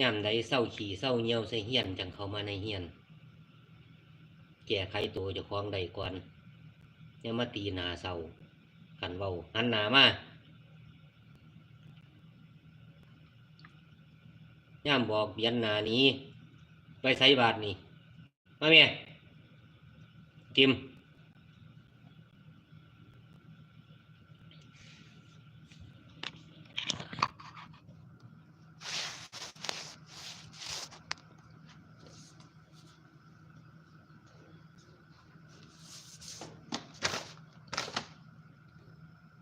ยามใดเศร้าขี่เศร้าเหี่ยวใส่เฮียนจังเข้ามาในเฮียน แก้ไขตัวเจ้าของใดก่อนอย่ามาตีหนาเศร้ากันเว้าหันหนามาย่ามบอกเบียนหนานี้ ไปใส่บาทนี่มาเมียกิม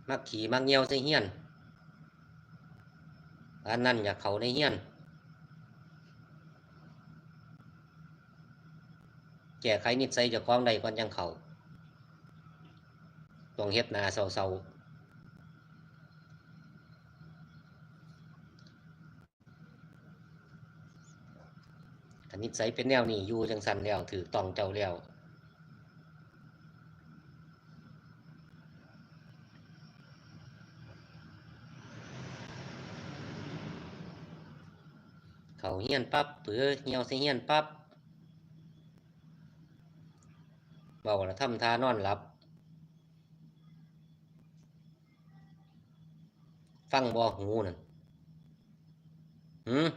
มักขี่มักเงียวใส่เฮียนอันนั้นอยากเขาในเฮียน แก้ไขนิสัยเจากของใดก่อนยังเขาต้องเฮ็ดนาเศร้าๆคันนิสัยเป็นแนวนี้อยู่จังสันแล้วถือตองเจ้าแล้ว เขาเฮียนปั๊บเปือเหี่ยวใส่เฮียนปั๊บเบาแล้วทำท่านอนหลับ ฟังบ่หูนั่นหืม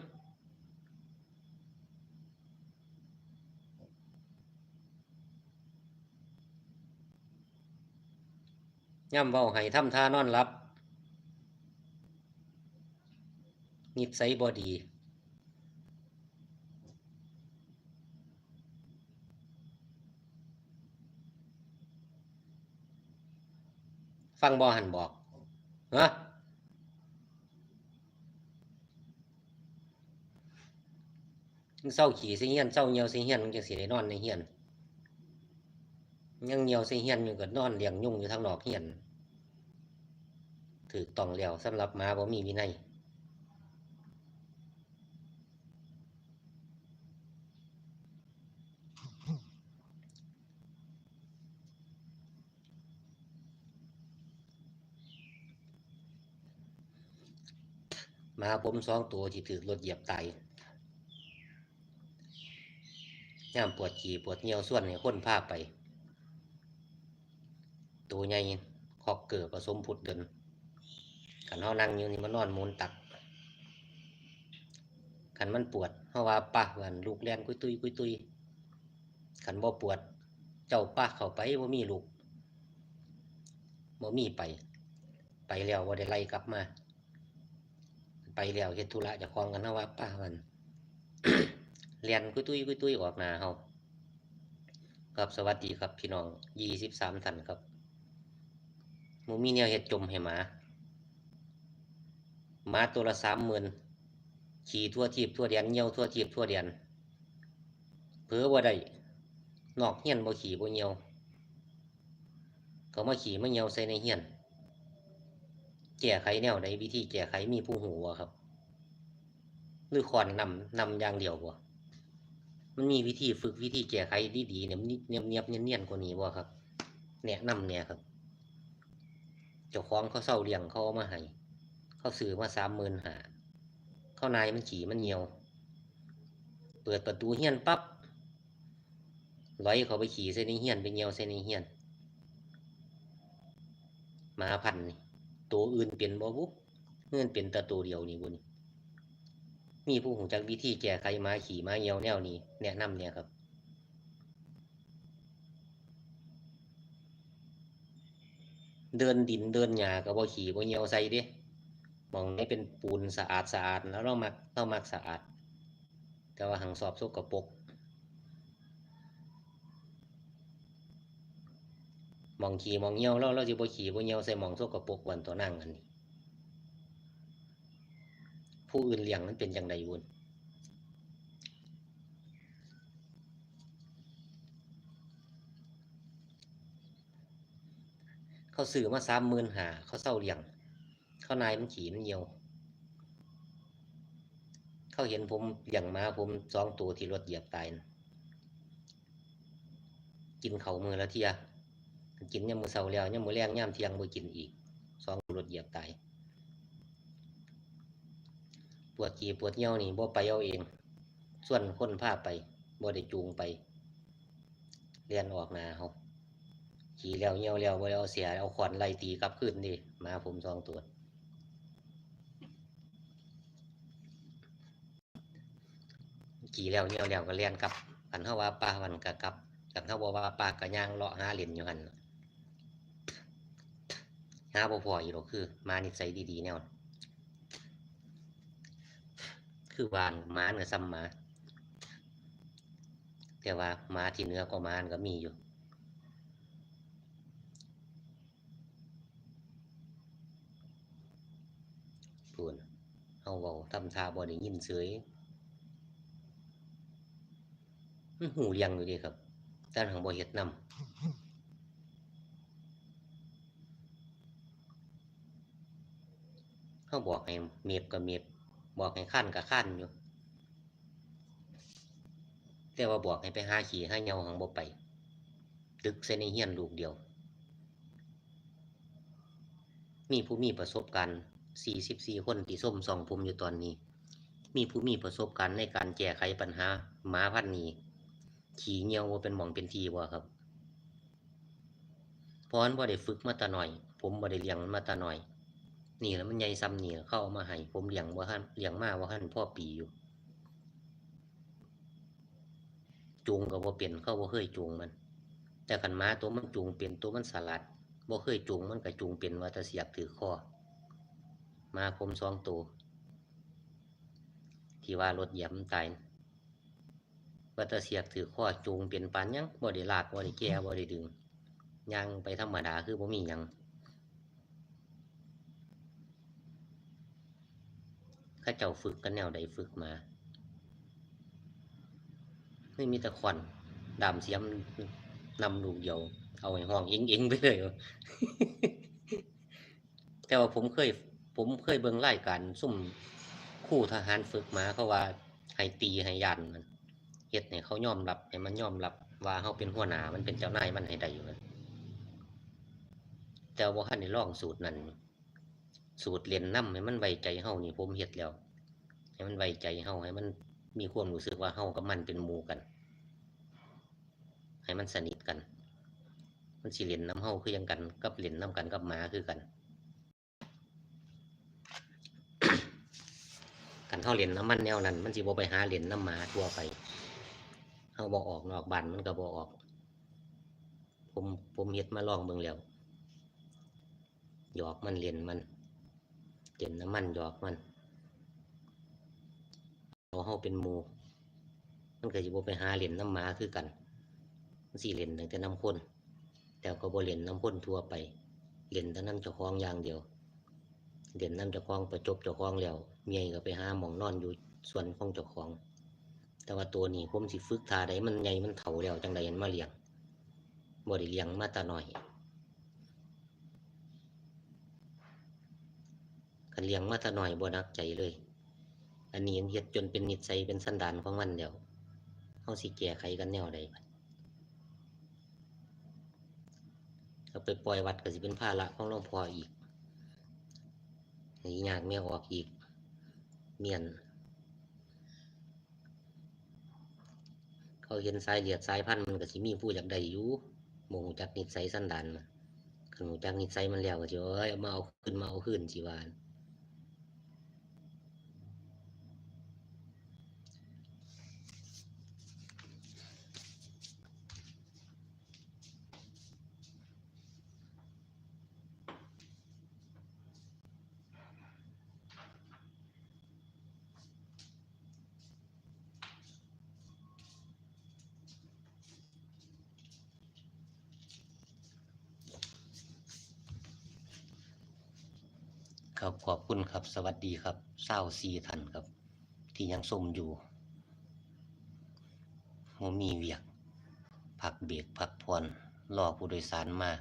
ย่ำเบาให้ทำท่านอนหลับนิสัยบ่ดี ฟังบอหันบอกฮะเศร้าขี่สิเฮียนเศร้าเหี่ยวสิเฮียนมันจะสิได้นอนในเฮียนยังเหี่ยวสิเฮียนอยู่ก็นอนเลี้ยงยุ่งอยู่ทางนอกเฮียนถือต้องแล้วสำหรับมาบ่มีวินัย ห มาผมสองตัวที่ถือรถเหยียบไตย่ามปวดขี่ปวดเหี่ยวส่วนให้คนพาไป ตัวใหญ่คอกเกิดผสมพุดเดินกันเฮานั่งอยู่นี่มันนอนมุนตักกันมันปวดเฮาะว่าป้าวันลูกแลนกุยตุยกุยตุยกันบ่ปวด เจ้าป้าเข้าไปบ่ามีลูกบ่มีไป ไปแล้วบ่ได้ไล่กลับมา ไปแล้วเฮ็ดธุระจะคลองกันเฮาว่าป้ามันเรียนกุยตุ้ยกุยตุ้ยออกนาเฮาครับสวัสดีครับพี่น้องยี่สิบสามท่านครับมูมีแนวเฮ็ดจมให้หมาหมาตัวละสามหมื่นขี่ทั่วทีบทั่วเดียนเหี่ยวทั่วทีบทั่วเดียนเผลอบ่าได้นอกเฮียนบ่ขี่บ่เหี่ยวเขามาขี่มาเหี่ยวใส่ในเฮียน แก้ไขแนวใดวิธีแก้ไขมีผู้หูบ่ครับ หรือขอนนำนำอย่างเดียวบ่มันมีวิธีฝึกวิธีแก้ไขดีๆเนี่ยเนียบเนียบๆเนียนกว่านี้บ่ครับแนะนำเนี่ยครับเจ้าของเขาเศร้าเลี้ยงเขามาให้เขาซื้อมาสามหมื่นหาเขานายมันขี่มันเหี่ยว เปิดประตูเฮียนปั๊บร้อยเขาไปขี่ใส่ในเฮียนไปเหี่ยวใส่ในเฮียนมาพันนี่ ตัวอื่นเปลี่ยนบ่บุเงื่อนเปลี่ยนแต่ตัวเดียวนี่บุนี่มีผู้หูจักวิธีแก้ไขมาขี่มาเหี่ยวแนวนี้แนะนำเนี่ยครับเดินดินเดินหญ้าก็บ่ขี่บ่เหี่ยวใส่เด้มองให้เป็นปูนสะอาดสะอาดแล้วเรามักเรามักสะอาด แต่ว่าหังสอบสกปรกห มองขี่มองเหี่ยวเราเราสิบ่ขี่บ่เหี่ยวใส่หมองสกปรกวันตัวนั่งอันนี้ ผู้อื่นเลี้ยงมันเป็นจังไดบุญเขาซื้อมาสามหมื่นหาเขาเศร้าเลี้ยง เขานายมันขี่มันเหี่ยวเขาเห็นผมเลี้ยงมาผมสองตัวที่รถเหยียบตาย กินเขามือละเทีย กินยามมือเสาแล้วยามมือแรงยามเที่ยงบ่กินอีกสองรถเหยียบตายผวดขี่ปวดเหี่ยวนี่บ่ไปเอาเอง ส่วนคนพาไปบ่ได้จูงไปเรียนออกนาเฮาขี่แล้วเหี่ยวแล้วบ่ได้เอาเสียเอาขวานไล่ตีกลับคืนดิมาผมสองตัวขี่แล้วเหี่ยวแล้วก็เรียนกลับกันเฮาว่าป้ามันก็กลับกันเฮาว่าป้าก็ย่างเลาะหาเล่นอยู่หันน่ะ หาบ่พออีกหรอกคือมานิสัยดีๆแนวนั้นคือวานหมาเนื้อซ้ำหมา แต่ว่าหมาที่เนื้อกว่าหมานก็มีอยู่พูนเฮาเว้าทำท่าบ่ได้ยินเสยมันหูเรียงอยู่ดีครับแต่หังบ่เฮ็ดนำ เฮาบอกให้เมียบก็เมียบบอกให้คั่นก็คั่นอยู่แต่ว่าบอกให้ไปหาขี้หาเหยาหังบ่ไปตึกใส่ในเฮียนลูกเดียว มีผู้มีประสบการณ์44คนที่ส้มสองผมอยู่ตอนนี้ มีผู้มีประสบการณ์ในการแก้ไขปัญหาหมาพันนี้ ขี่เหี่ยวบ่เป็นหม่องเป็นทีบ่ครับเพราะมันบ่ได้ฝึกมาแต่น้อย ผมบ่ได้เลี้ยงมันมาแต่น้อย นี่แล้วมันใหญ่ซ้ำนี่เข้ามาให้ผมเลี้ยงบ่ทันเลี้ยงมาบ่ทันพ่อปีอยู่จูงก็บ่เป็นเข้าบ่าเคยจูงมัน แต่คันม้าตัวมันจูงเป็นตัวมันสลัดบ่าเคยจูงมันก็จูงเป็นว่าแต่เสียบถือคอมาผมสองตัวที่ว่ารถเหยียบมันตายว่าแต่เสียบถือคอจูงเป็นปานยังบ่ได้ลากบ่ได้แก้บ่ได้ดึงย่างไปธรรมดาคือบ่มียังเขาเจ้าฝึกกันแนวใดฝึกมาไม่มีต่ควันดำเสียมนำลูกเดียว เอาไอ้ห้องเองเองไปเลยแต่ว่าผมเคย ผมเคยเบิ่งรายการซุ่มคู่ทหารฝึกมาเขาว่าให้ตีให้ยันมันเฮ็ดให้เขายอมรับให้มันยอมรับว่าเขาเป็นหัวหน้ามันเป็นเจ้านายมันให้ได้อยู่แต่ว่าคันได้ลองสูตรนั้น สูตรเรียนนํให้มันไว้ใจเฮานี่ผมเฮ็ดแล้ว ให้มันไว้ใจเฮาให้มันมีความรู้สึกว่าเฮากับมันเป็นหมู่กัน ให้มันสนิทกัน มันสิเล่นน้ำเฮาคือยังกันกับเล่นน้ำกันกับหมาคือกันกันเฮาเล่นน้ำมันแนวนั้น มันสิบ่ไปหาเล่นน้ำหมาทั่วไปเฮาบ่ออกนอกบ้านมันก็บ่ออก ผมผมเฮ็ดมาลองเบิ่งแล้วหยอกมันเล่นมัน เล่นน้ำมันหยอกมันเอาเฮาเป็นหมูมันก็สิบ่ไปหาเล่นน้ำหมาคือกันมันสิเล่นตั้งแต่น้ำข้นแต่ก็บ่เล่นน้ำข้นทั่วไปเล่นแต่น้ำเจ้าของอย่างเดียวเล่นน้ำเจ้าของประจบเจ้าของแล้วเมียก็ไปหาหมองนอนอยู่ส่วนของเจ้าของ แต่ว่าตัวนี้ผมสิฝึกทาใดมันใหญ่มันเฒ่าแล้วจังใดมันมาเลี้ยงบ่ได้เลี้ยงมาแต่น้อยันเลี้ยงมาแต่น้อยบ่นักใจเลย อันนี้เฮ็ดจนเป็นนิสัยเป็นสันดานของมันแล้วเฮาสิแก้ไขกันแนวใดบัดเอาไปปล่อยวัดก็สิเป็นภาระของหลวงพ่ออีกให้ยากเมียออกอีก เมียน เขาเห็นสายเลียดสายพันธุ์มันก็สิมีผู้อยากได้อยู่มโหจักนิสัยสันดานมันคันหูจักนิสัยมันแล้วก็สิเอ้ยเอามาเอาขึ้นมาเอาขึ้นสิว่า ครับขอบคุณครับ สวัสดีครับเศร้าซีทันครับ ที่ยังส้มอยู่โมมีเวียกพักเบรกพักผ่อนรอผู้โดยสารมา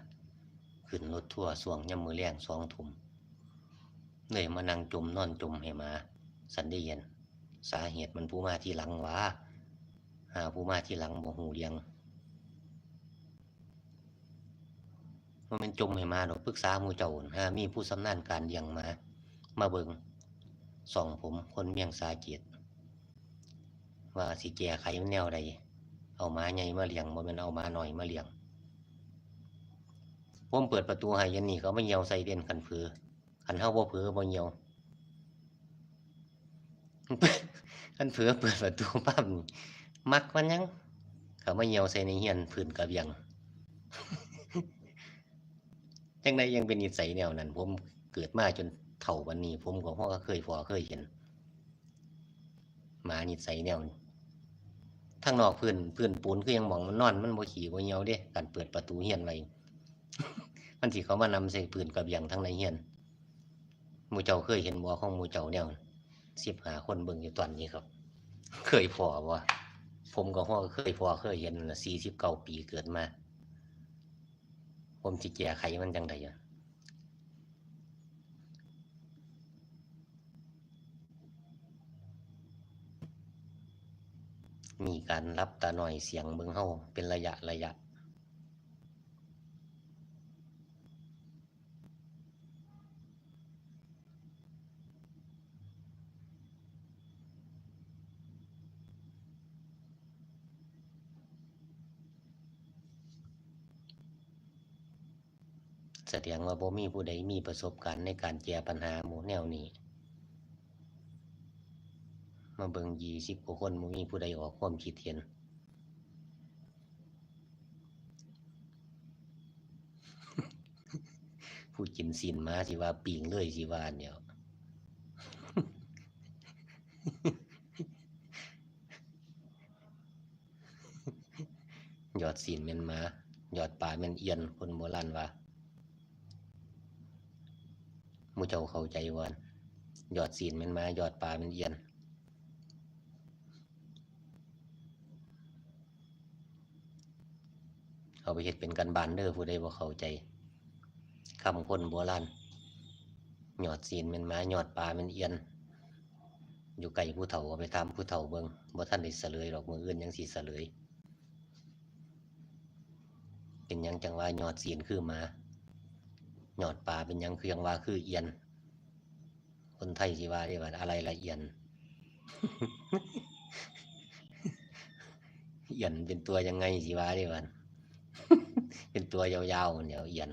ขึ้นรถทั่วร์สวงย่ำมือแรงสองทุ่มเลยมานั่งจมนอนจมให้มา สันได้เย็น สาเหตุมันผู้มาที่หลังวะหาผู้มาที่หลังบ่หูเรียง มันเป็นจมให้มาดอกปรึกษาหมู่เจ้าหั่ามีผู้สำนาญการเลี้ยงมา มาเบิงส่องผมคนเมียงสาเกียรติว่าสิแก้ไขมันแนวใดเอามาใหญ่มาเลี้ยงบ่แม่นเอามาน้อยมาเลี้ยงผมเปิดประตูให้ยันนี่เขาไมาเหี่ยวใส่เด่นคันเผือคันเฮาบ่เผือบ่เหี่ยวคันเผือเปิดประตูปั๊บมักมันยังเขาไมาเหี่ยวใส่ในเฮียนพื้นกระเบียง จังไดยังเป็นนิสัยแนวนั้น ผมเกิดมาจนเฒ่าวันนี้ ผมก็พ่อก็เคยพอเคยเห็นหมานิสัยแนวนี้ทางนอกพื้นพื้นปูนคือยังมองมันนอน มันบ่ขี่บ่เหี่ยวเด้การเปิดประตูเฮียนไว้มันสิเขามานำใส่ปืนกระเบียงทั้งในเฮียนมูเจ้าเคยเห็นบ่ของมูเจ้าแนวสิบหาคนเบิ่งอยู่ตอนนี้ครับ เคยพอบ่ผมก็พ่อเคยพอเคยเห็นสี่สิบเก้าปีเกิดมา ผมจิแก้ไขมันจังไดอะมีการรับตาหน่อยเสียงเบิ่งเฮาเป็นระยะระยะ แสดงว่าบ่มีผู้ใดมีประสบการณ์ในการแก้ปัญหาหมู่แนวนี้ มาเบิ่งยี่สิบกว่าคนบ่มีผู้ใดออกความคิดเห็นผู้กินศีลมาสิว่าปิงเลยสิว่าอันเดียยอดศีลแม่นมา ยอดป่าแม่นเอียนคนโบราณว่า หมู เจ้าเข้าใจว่ายอดศีลมันมายอดปลาเป็นเอียนเอาไปเฮ็ดเป็นกันบานเด้อผู้ใดบ่เข้าใจคำคนโบราณยอดศีลมันมายอดปลาเป็นเอียน อยู่ไกลผู้เฒ่าไปถามผู้เฒ่าเบิ่งบ่ทันได้เสลยดอกมืออื่นยังสิเสลย เป็นยังจังว่ายอดศีลคือมา หยอดปลาเป็นยังคือยังว่าคือเอียน คนไทยสิว่าได้ว่าอะไรละเอียนเอียนเป็นตัวยังไงสิว่าได้ว่าเป็นตัวยาวๆเดี๋ยเอียน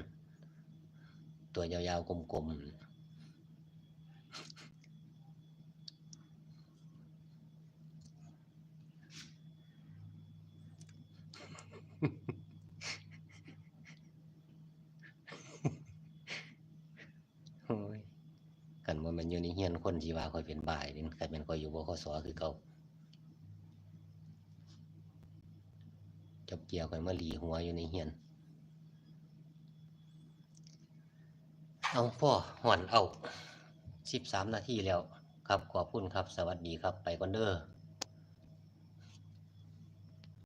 ตัวยาวๆกลมๆโอ้ยกันว่า มันอยู่ในเฮียนคนที่ว่าคอยเป็นบ่ายนี่กลายเป็นคอยอยู่บคสอคือเก่าจับเกี่ยวคอยมาหลีหัวอยู่ในเฮียน เอาพ่อหอนเอาสิบสามนาทีแล้ว ครับขอบคุณครับ สวัสดีครับไปก่อนเด้อ